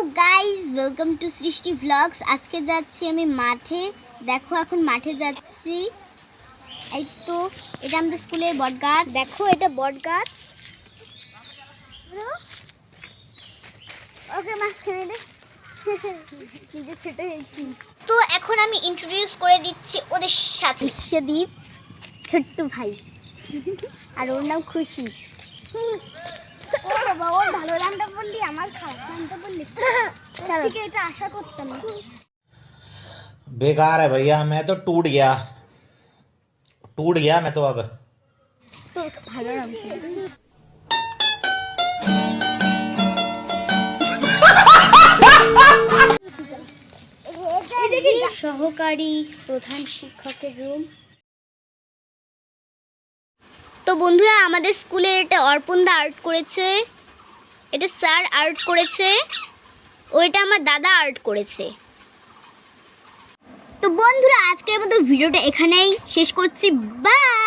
Welcome to Srishti vlogs আজকে যাচ্ছি আমি মাঠে। দেখো, এখন মাঠে যাচ্ছি। এই তো, এটা আমাদের স্কুলের বট গাছ দেখো, এটা বট গাছ তো, এখন আমি ইন্ট্রোডিউস করে দিচ্ছি ওদের সাথে। বিশ্বদীপ, ছোট্ট ভাই। আর ওর নাম খুশি। ভালো আমার খারাপ নামটা বললি চলো থেকে এটা আশা করতাম না बेकार है भैया मैं तो टूट गया टूट गया मैं तो अब তোর ভালো নাম কি? সহকারী প্রধান শিক্ষকের রুম তো বন্ধুরা আমাদের স্কুলে এটা অর্পণদা আর্ট করেছে এটা স্যার আর্ট করেছে। ওইটা আমার দাদা আর্ট করেছে। তো বন্ধুরা, আজকের মতো ভিডিওটা এখানেই শেষ করছি। বাই!